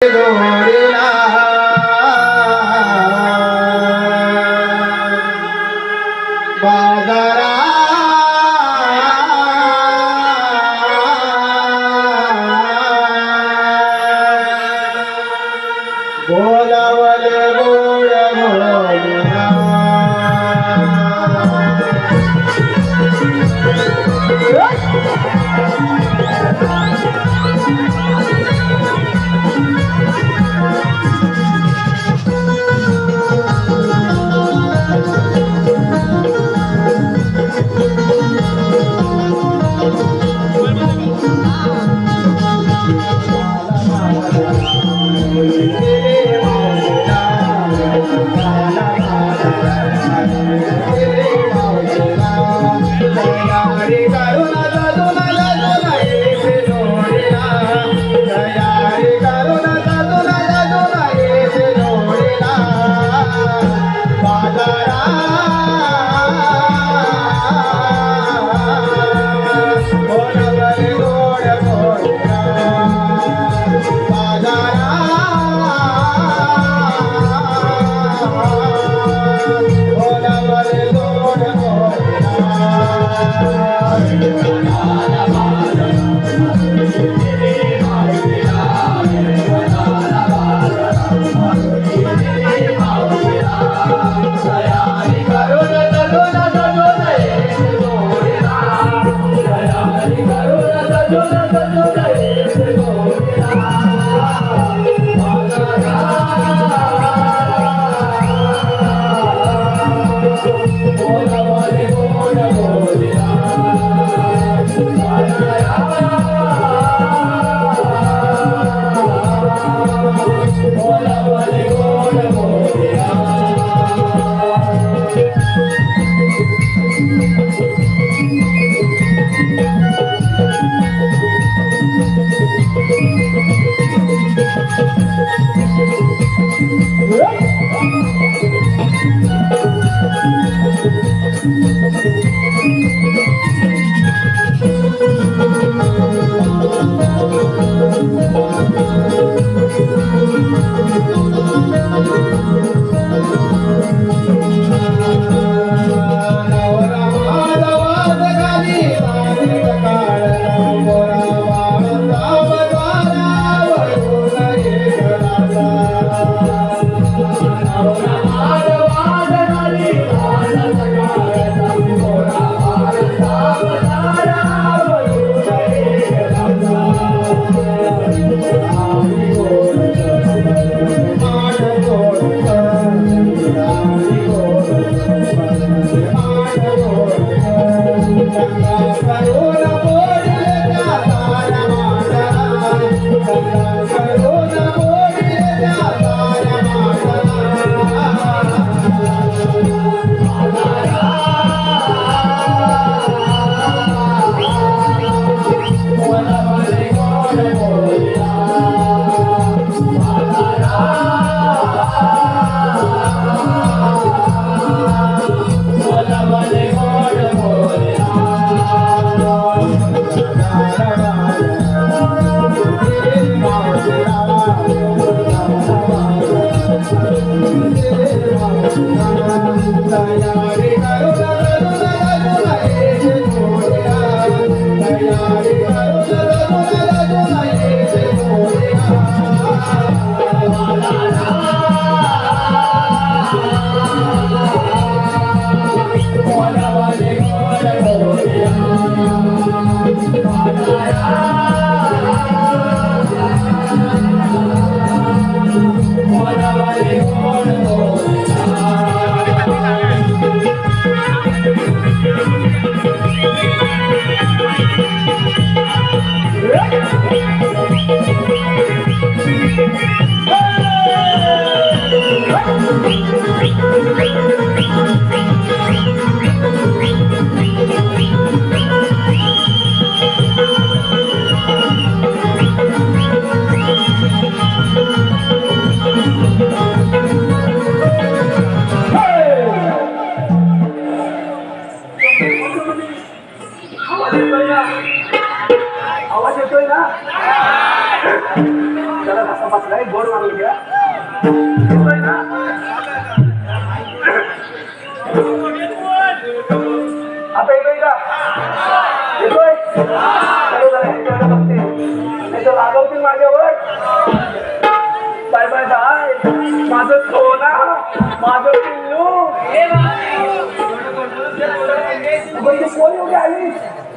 Lord.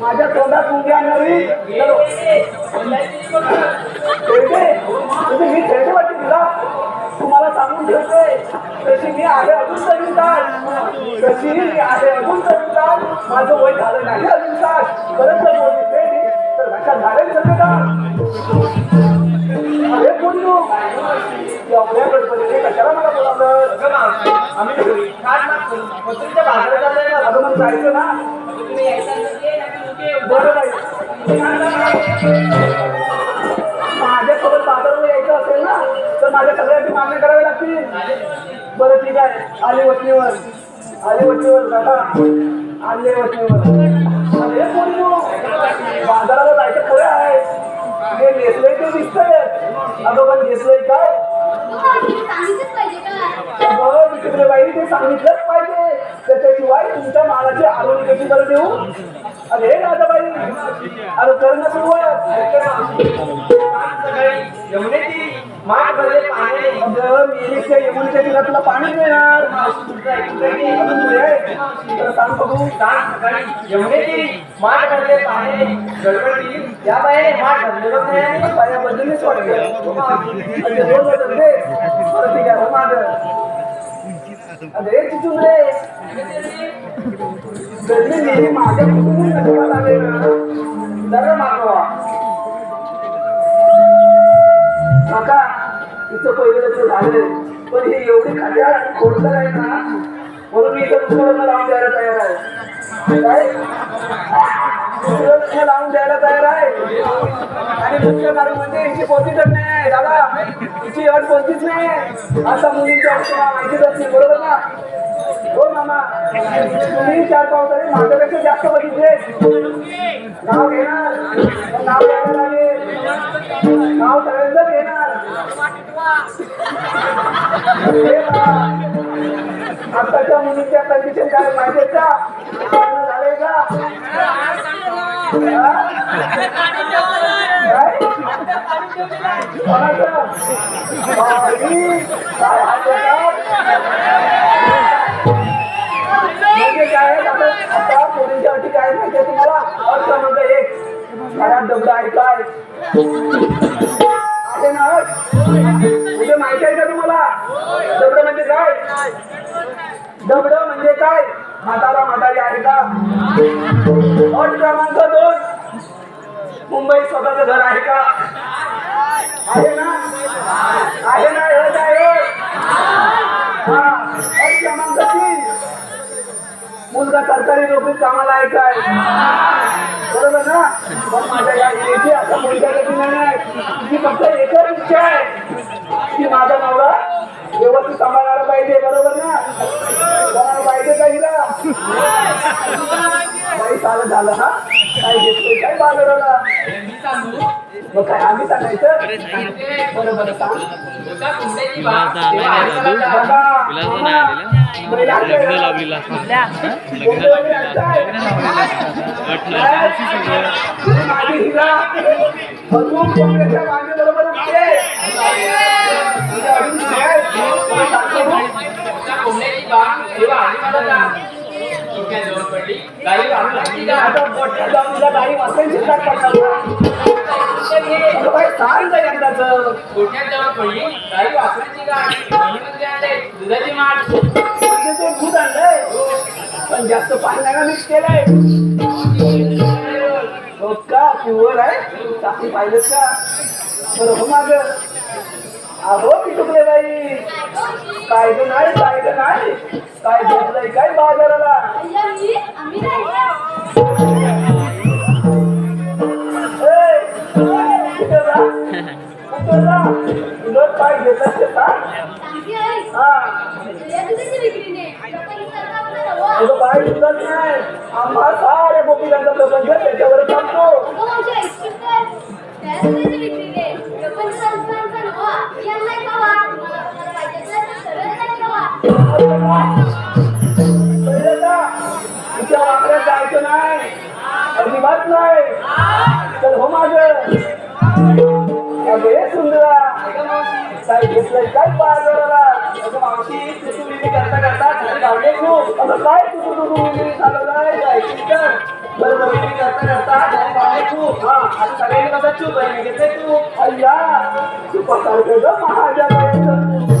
माझ्या तोंडात उभी आणणारी चलो. खेळते म्हणजे मी खेळते वाटते तुला. तुम्हाला सांगून ठेवते तशी मी आहे अजून तरी तास तशी मी आहे अजून तरी तास माझं वय झालं नाही अजून तास परत जर खेळली तर भाषा झालेली सगळे का अरे एवढ्या कशाला मला बोलावलं? आम्ही काय बाजारात ना अगं मग जायचं ना? तुम्ही यायचं माझ्यासोबत बाजारावर यायचं असेल ना तर माझ्या सगळ्याची मागणी करावी लागतील. बरं ठीक आहे. आले वटणीवर आले वटणीवर दादा. आले वटणीवर अरे बाजाराला जायचं खरं आहे. हे नेसलंय ते दिसतंय. अगं पण नेसलंय काय? पाहिजे बरं विचित्र बाई ते सांगितलंच पाहिजे. त्याच्याशिवाय तुमच्या मालाची आरोग्य कशी करू देऊ? अरे राजाबाई अरे करणं सुरुवात. सकाळी भरले पाणी अगं मिरिकच्या यमुनेच्या तिला तुला पाणी? तर सांग बघू. सांग सकाळी. यमुनेची भरले या बाई भरलेलं नाही बदललीच वाटतं. मागं. अरे रे. माझ्या पहिलं लग्न झालं पण हे एवढी खाद्या आणि खोडकर आहे ना म्हणून मी इथं दुसरं लग्न लावून द्यायला तयार आहे. काय? दुसरं लग्न लावून द्यायला तयार आहे. आणि दुसरं कारण म्हणजे हिची कोणतीच अट नाही आहे दादा. हिची अट कोणतीच नाही आहे. असा मुलींच्या अट तुम्हाला माहितीच असतील बरोबर ना? हो मामा. तुम्ही चार पावसाने माझ्यापेक्षा जास्त बघितले. नाव घेणार. नाव घ्यायला लागेल. आताच्या मुलीच्या कंडिशन काय माहिती आहे का? लग्न का? म्हणजे आहे, अटी काय माहिती तुम्हाला? एक. घरात दगड ऐकाय काय आहे ना? म्हणजे माहिती आहे का तुम्हाला? दगड म्हणजे काय? दगड म्हणजे काय? म्हातारा म्हातारी आहे का? अट क्रमांक दोन. मुंबई स्वतःचं घर आहे का? आहे ना? आहे ना? एवढं आहे. हा अट क्रमांक तीन. मुलगा सरकारी नोकरीत कामाला आहे काय? बरोबर ना पण माझ्या या इच्छेची आता मुलग्यासाठी नाही. तिची फक्त एकच इच्छा आहे की माझा नवरा व्यवस्थित सांभाळायला पाहिजे बरोबर ना? कोणाला पाहिजे का हिला. काही चालत झालं हा? काय घेतोय काय बाजाराला? मग काय आम्ही सांगायचं? बरं बरं सांग. बघा, नाही आलेला. महिला लग्न? लावलेलं असतं. इतक्या जवळ पडली गाडी वाचायची. गोठ्यात जवळ पडली. म्हणून ते आणले दुधाची माठ ते दूध आणलंय. पण जास्त पाण्याला मिक्स केलंय. का प्युअर आहे. पाहिलं का? बरं हो माग. अहो की चुकले बाई. कायदं नाही कायदं नाही. काय घेतलंय काय बाजाराला? ए, कुठं जा? कुठं जा? काय घेतलं ते सांग. हा. तुझं बाय सुचत नाही. आम्हा सारे गोपीकांचा प्रपंच त्याच्यावर सांगतो अगं माझी ऐकून तर त्या तुझ्याची विक्रीने लोकांनी संस्थांचा नवा कळलं का? तुझ्या वापरात जायचं नाही अजिबात नाही तर हो माझ सुंदरा काय घेतलंय काय बाजाराला मावशी तू करता करता खाली खूप अगं काय तू तू तू तू तर करता करता खाली खूप हा आता सगळ्यांनी कसं चूप आहे घेतलंय तू अय्या तू पसारतो ग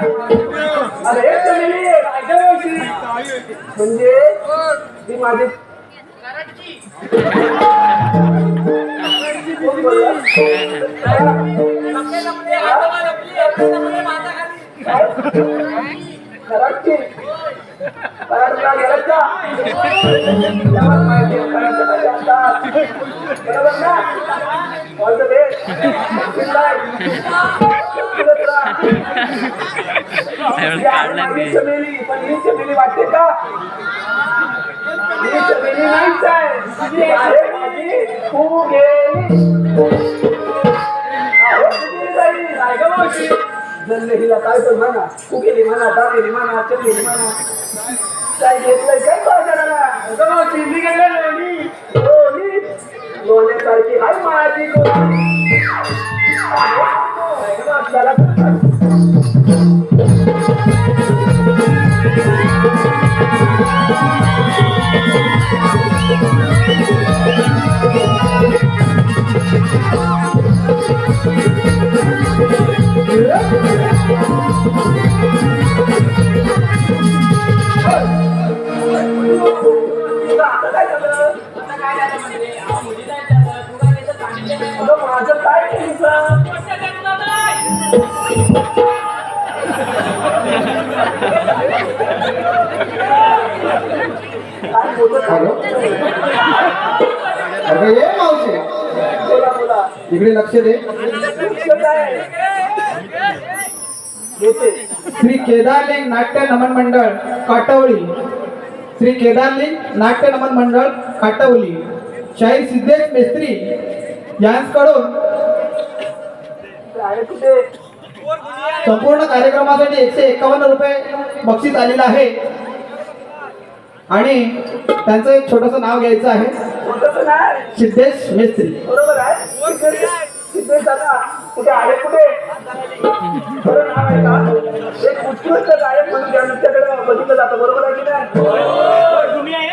अरे हे चमेली, ऐका व्यवस्थित. म्हणजे ती माझी कोण बोलला? काय? कराडची? कराडला गेलात का? तेव्हा माहिती आहे, कराडच्या खाली असतात. बरोबर ना? All the best. आहे माझी चमेली, पण ही चमेली वाटते का? ही चमेली नाहीच आहे तू गेली. जल्ले हिला काय तर म्हणा. तू गेली म्हणा दाबेली म्हणा चमेली म्हणा. काय घेतलंय काय बाजाराला? अगं मावशी, मी गेलो लोणी. लोणी? लोण्यासारखी हाय माझी माझं काय हॅलो अरे ये मावशी. इकडे लक्ष दे. श्री केदारलिंग नाट्य नमन मंडळ काटवळी. श्री केदारलिंग नाट्य नमन मंडळ काटवली. शाहीर सिद्धेश मेस्त्री यांकडून संपूर्ण कार्यक्रमासाठी एकशे एकावन्न रुपये बक्षीस आलेलं आहे. आणि त्यांचं एक छोटस नाव घ्यायचं आहे. सिद्धेश मेस्त्री. बरोबर आहे. सिद्धेश- कुठे आहे कुठे एक उत्कृष्ट गायक म्हणून त्या नृत्याकडे बघितलं जातं बरोबर आहे की नाही?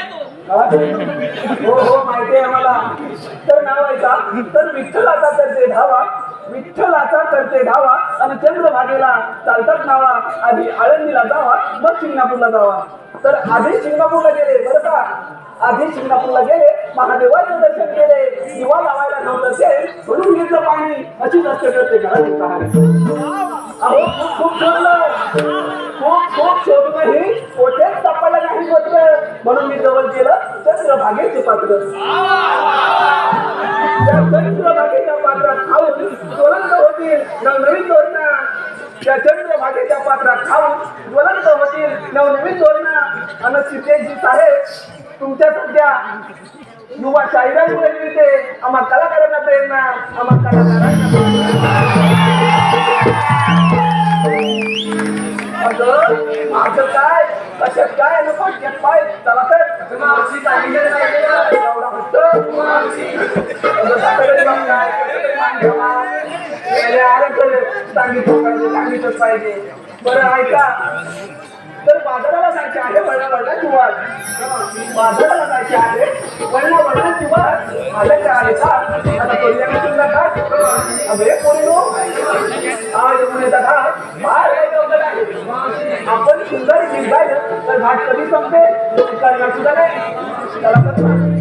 हा? हो? हो माहिती आहे आम्हाला. तर नाव आहे का? तर विठ्ठलाचा करते धावा विठ्ठलाचा करते धावा आणि चंद्रभागेला चालतात नावा आधी आळंदीला जावा मग शिंगणापूरला जावा. तर आधी शिंगणापूरला गेले बरं का? आधी शिंगणापूरला गेले महादेवाचं दर्शन केले दिवा लावायला नव्हतं ते म्हणून घेतलं पाणी अशीच असते प्रत्येक घराची कहाणी अहो खूप खूप शोधलं खूप खूप शोधूनही कोठेच सापडलं नाही पत्र म्हणून मी जवळ केलं चंद्रभागेचे पात्र त्या चंद्रभागेच्या पात्रात खाऊन ज्वलंत होतील नवनवीन धोरणा त्या चंद्रभागेच्या पात्रात खाऊन ज्वलंत होतील नवनवीन धोरणा आणि सिद्धेशजी साहेब तुमच्या सध्या युवा शाहिरांमुळे मिळते आम्हा कलाकारांना प्रेरणा. आम्हा कलाकारांना अगं, माझं काय? कशात काय? नको पाय? चला तर. सांगितलं फक्त. सांगितलं पाहिजे. बरं ऐका. तर बाजाराला जायचे आहे वळणा वळणा किंवा बाजाराला जायचे आहे वळणा वळणा किंवा आलं का आले का आता करूया सुद्धा का अबे पोरीनो हा यमुनेचा घाट फार अवघड आहे आपण सुंदर गीत गायलं तर घाट कधी संपते? सुद्धा नाही. त्याला